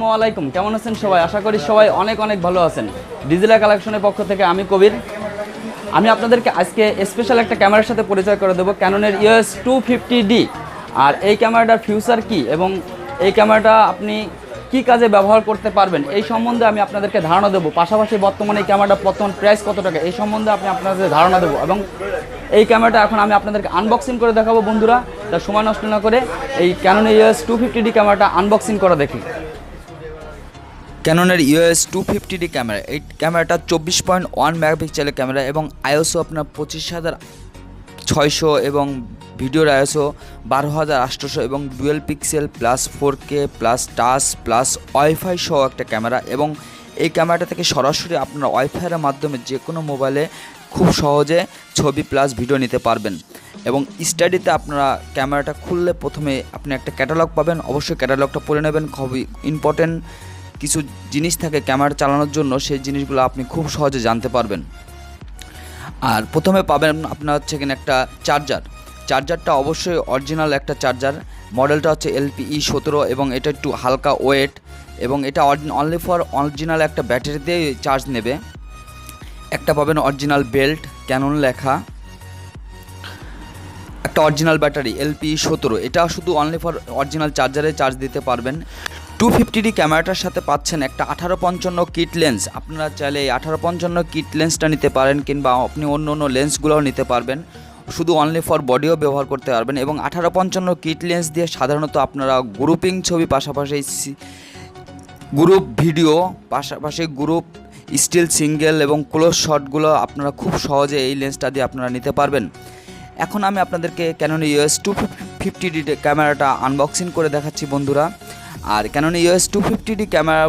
আসসালামু আলাইকুম। কেমন আছেন সবাই? আশা করি সবাই অনেক অনেক ভালো আছেন। ডিজিটাল কালেকশনের পক্ষ থেকে আমি কবির। আমি আপনাদেরকে আজকে স্পেশাল একটা ক্যামেরার সাথে পরিচয় করে দেবো ক্যাননের ইউএস টু ফিফটি ডি আর এই ক্যামেরাটার ফিউচার কি এবং এই ক্যামেরাটা আপনি কি কাজে ব্যবহার করতে পারবেন, এই সম্বন্ধে আমি আপনাদেরকে ধারণা দেবো। পাশাপাশি বর্তমানে এই ক্যামেরাটা বর্তমান প্রাইস কত টাকা, এই সম্বন্ধে আমি আপনাদের ধারণা দেবো এবং এই ক্যামেরাটা এখন আমি আপনাদেরকে আনবক্সিং করে দেখাবো বন্ধুরা। তার সময় নষ্ট না করে এই ক্যাননের ইউএস টু ফিফটি ডি ক্যামেরাটা আনবক্সিং করা দেখি। ক্যাননের EOS two fifty D camera এই ক্যামেরাটা চব্বিশ পয়েন্ট ওয়ান মেগাপিক্সেলের ক্যামেরা এবং আইওসও আপনার পঁচিশ হাজার ছয়শো এবং ভিডিওর আইওসও বারো হাজার আটশোশো এবং dual pixel plus four K plus touch plus wifi সহ একটা ক্যামেরা এবং এই ক্যামেরাটা থেকে সরাসরি আপনারা ওয়াইফাইয়ের মাধ্যমে যে কোনো মোবাইলে খুব সহজে ছবি প্লাস ভিডিও নিতে পারবেন। এবং স্টাডিতে আপনারা ক্যামেরাটা খুললে প্রথমে আপনি একটা ক্যাটালগ পাবেন। অবশ্যই ক্যাটালগটা পড়ে নেবেন। খুবই ইম্পর্টেন্ট কিছু জিনিস থাকে ক্যামেরা চালানোর জন্য, সেই জিনিসগুলো আপনি খুব সহজে জানতে পারবেন। আর প্রথমে পাবেন আপনার হচ্ছে এখানে একটা চার্জার চার্জারটা অবশ্যই অরিজিনাল একটা চার্জার মডেলটা হচ্ছে এলপিই সতেরো এবং এটা একটু হালকা ওয়েট এবং এটা অনলি ফর অরিজিনাল একটা ব্যাটারি দিয়ে চার্জ নেবে। একটা পাবেন অরিজিনাল বেল্ট ক্যানন লেখা। একটা অরিজিনাল ব্যাটারি এলপি সতেরো। এটা শুধু অনলি ফর অরিজিনাল চার্জারে চার্জ দিতে পারবেন। টু ফিফটি ডি ক্যামেরাটার সাথে পাচ্ছেন একটা আঠারো পঞ্চান্ন কিট লেন্স আপনারা চাইলে এই আঠারো পঞ্চান্ন কিট লেন্সটা নিতে পারেন কিংবা আপনি অন্য অন্য লেন্সগুলোও নিতে পারবেন। শুধু অনলি ফর বডিও ব্যবহার করতে পারবেন এবং আঠারো পঞ্চান্ন কিট লেন্স দিয়ে সাধারণত আপনারা গ্রুপিং ছবি পাশাপাশি গ্রুপ ভিডিও পাশাপাশি গ্রুপ স্টিল সিঙ্গেল এবং ক্লোজ শটগুলো আপনারা খুব সহজে এই লেন্সটা দিয়ে আপনারা নিতে পারবেন। এখন আমি আপনাদেরকে Canon EOS two fifty D ক্যামেরাটা আনবক্সিং করে দেখাচ্ছি বন্ধুরা। আর Canon EOS two fifty camera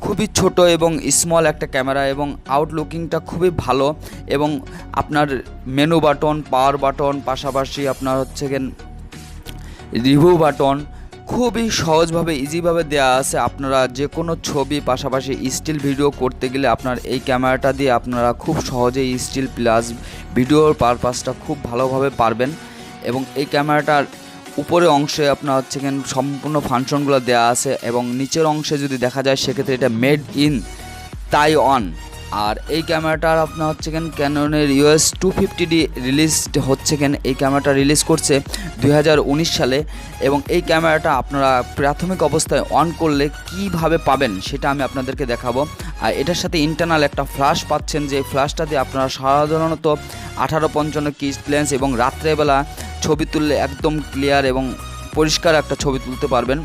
খুবই ছোট এবং স্মল একটা ক্যামেরা এবং আউটলুকিংটা খুবই ভালো এবং আপনার মেনু বাটন পাওয়ার বাটন পাশাপাশি আপনার হচ্ছে রিভিউ বাটন খুবই সহজভাবে ইজিভাবে দেওয়া আছে। আপনারা যে কোনো ছবি, পাশাপাশি স্টিল ভিডিও করতে গেলে আপনার এই ক্যামেরাটা দিয়ে আপনারা খুব সহজেই স্টিল প্লাস ভিডিওর পারপাসটা খুব ভালোভাবে পারবেন এবং এই ক্যামেরাটার উপরে অংশে আপনার হচ্ছে কেন সম্পূর্ণ ফাংশনগুলো দেওয়া আছে এবং নিচের অংশে যদি দেখা যায়, সেক্ষেত্রে এটা মেড ইন তাইওয়ান আর এই ক্যামেরাটার আপনার হচ্ছে কেন ক্যাননের EOS two fifty D release হচ্ছে কেন এই ক্যামেরাটা রিলিজ করছে দু হাজার উনিশ সালে এবং এই ক্যামেরাটা আপনারা প্রাথমিক অবস্থায় অন করলে কীভাবে পাবেন সেটা আমি আপনাদেরকে দেখাবো। আর এটার সাথে ইন্টারনাল একটা ফ্ল্যাশ পাচ্ছেন যে ফ্ল্যাশটা দিয়ে আপনারা সাধারণত আঠারো পঞ্চান্ন কিস লেন্স এবং রাত্রেবেলা ছবি তুললে একদম ক্লিয়ার এবং পরিষ্কার একটা ছবি তুলতে পারবেন।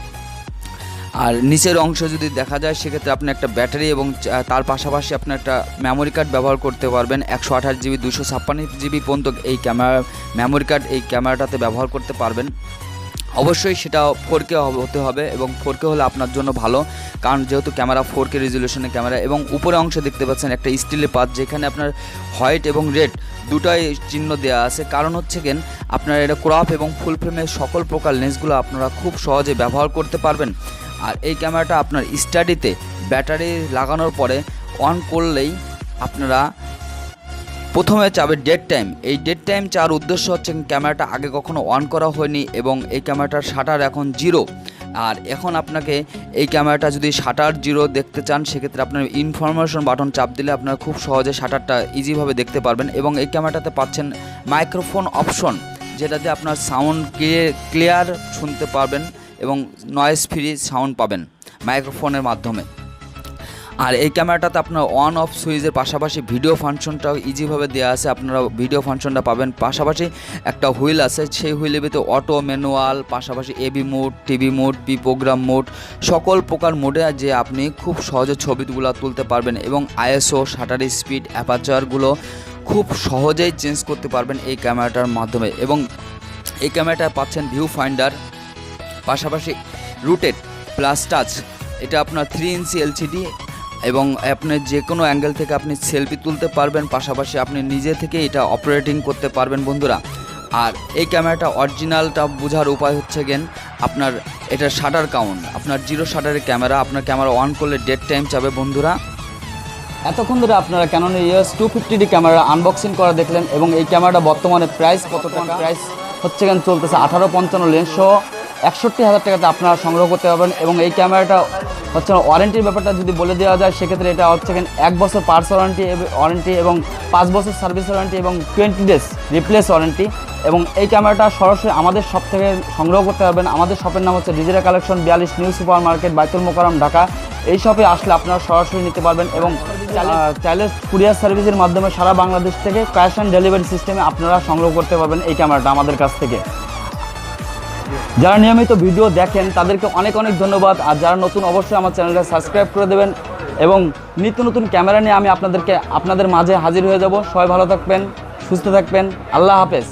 আর নিচের অংশ যদি দেখা যায়, সেক্ষেত্রে আপনি একটা ব্যাটারি এবং তার পাশাপাশি আপনি একটা মেমোরি কার্ড ব্যবহার করতে পারবেন। একশো আঠাশ জিবি, দুশো ছাপ্পান্ন জিবি পর্যন্ত এই ক্যামেরা মেমোরি কার্ড এই ক্যামেরাটাতে ব্যবহার করতে পারবেন। অবশ্যই সেটা ফোর কে হতে হবে এবং ফোর কে হলে আপনার জন্য ভালো। কারণ যেহেতু ক্যামেরা ফোর কে রেজলিউশনের ক্যামেরা এবং উপরে অংশে দেখতে পাচ্ছেন একটা স্টিলের পাত, যেখানে আপনার হোয়াইট এবং রেড দুটাই চিহ্ন দেওয়া আছে। কারণ হচ্ছে কেন? আপনার এটা ক্রপ এবং ফুল ফ্রেমের সকল প্রকার লেন্সগুলো আপনারা খুব সহজে ব্যবহার করতে পারবেন। আর এই ক্যামেরাটা আপনার স্টাডিতে ব্যাটারি লাগানোর পরে অন করলেই আপনারা প্রথমে চাবে ডেট টাইম এই ডেট টাইম চার উদ্দেশ্য হচ্ছে ক্যামেরাটা আগে কখনো অন করা হয়নি এবং এই ক্যামেরাটার শাটার এখন জিরো আর এখন আপনাকে এই ক্যামেরাটা যদি শাটার জিরো দেখতে চান, সেক্ষেত্রে আপনার ইনফরমেশন বাটন চাপ দিলে আপনারা খুব সহজে শাটারটা ইজিভাবে দেখতে পারবেন এবং এই ক্যামেরাটাতে পাচ্ছেন মাইক্রোফোন অপশন যেটাতে আপনার সাউন্ড ক্লিয়ার শুনতে পারবেন এবং নয়েজ ফ্রি সাউন্ড পাবেন মাইক্রোফোনের মাধ্যমে। আর এই ক্যামেরাটাতে আপনার অন অফ সুইচের পাশাপাশি ভিডিও ফাংশনটাও ইজিভাবে দেওয়া আছে। আপনারা ভিডিও ফাংশনটা পাবেন। পাশাপাশি একটা হুইল আছে। সেই হুইলের ভিতরে অটো, ম্যানুয়াল, পাশাপাশি AV mode TV mode P program mode সকল প্রকার মোডে যে আপনি খুব সহজে ছবিগুলো তুলতে পারবেন এবং আইএসও শাটার স্পিড অ্যাপাচারগুলো খুব সহজেই চেঞ্জ করতে পারবেন এই ক্যামেরাটার মাধ্যমে। এবং এই ক্যামেরাটা পাচ্ছেন ভিউ ফাইন্ডার পাশাপাশি রুটেড প্লাস টাচ এটা আপনার থ্রি ইঞ্চি এলসিডি এবং আপনি যে কোনো অ্যাঙ্গেল থেকে আপনি সেলফি তুলতে পারবেন, পাশাপাশি আপনি নিজে থেকে এটা অপারেটিং করতে পারবেন বন্ধুরা। আর এই ক্যামেরাটা অরিজিনালটা বোঝার উপায় হচ্ছে গেন আপনার এটা শাটার কাউন্ট আপনার জিরো শাটারের ক্যামেরা আপনার ক্যামেরা অন করলে ডেট টাইম চাবে বন্ধুরা। এতক্ষণ ধরে আপনারা Canon EOS two fifty D camera unboxing করা দেখলেন এবং এই ক্যামেরাটা বর্তমানে প্রাইস কত প্রাইস হচ্ছে কেন চলতেছে আঠারো পঞ্চান্ন লেন্স সহ একষট্টি হাজার টাকাতে আপনারা সংগ্রহ করতে পারবেন এবং এই ক্যামেরাটা হচ্ছে ওয়ারেন্টির ব্যাপারটা যদি বলে দেওয়া যায়, সেক্ষেত্রে এটা হচ্ছে এক বছর পার্স ওয়ারেন্টি ওয়ারেন্টি এবং পাঁচ বছর সার্ভিস ওয়ারেন্টি এবং টোয়েন্টি ডেজ রিপ্লেস ওয়ারেন্টি এবং এই ক্যামেরাটা সরাসরি আমাদের শপ থেকে সংগ্রহ করতে পারবেন। আমাদের শপের নাম হচ্ছে ডিজিটাল কালেকশন বিয়াল্লিশ New Super Market Baitul Mukarram Dhaka এই শপে আসলে আপনারা সরাসরি নিতে পারবেন এবং চাইলে কুরিয়ার সার্ভিসের মাধ্যমে সারা বাংলাদেশ থেকে ক্যাশ অন ডেলিভারি সিস্টেমে আপনারা সংগ্রহ করতে পারবেন এই ক্যামেরাটা আমাদের কাছ থেকে। যারা নিয়মিত ভিডিও দেখেন, তাদেরকে অনেক অনেক ধন্যবাদ। আর যারা নতুন, অবশ্যই আমার চ্যানেলটা সাবস্ক্রাইব করে দেবেন এবং নিত্য নতুন ক্যামেরা নিয়ে আমি আপনাদেরকে, আপনাদের মাঝে হাজির হয়ে যাব। সবাই ভালো থাকবেন, সুস্থ থাকবেন। আল্লাহ হাফেজ।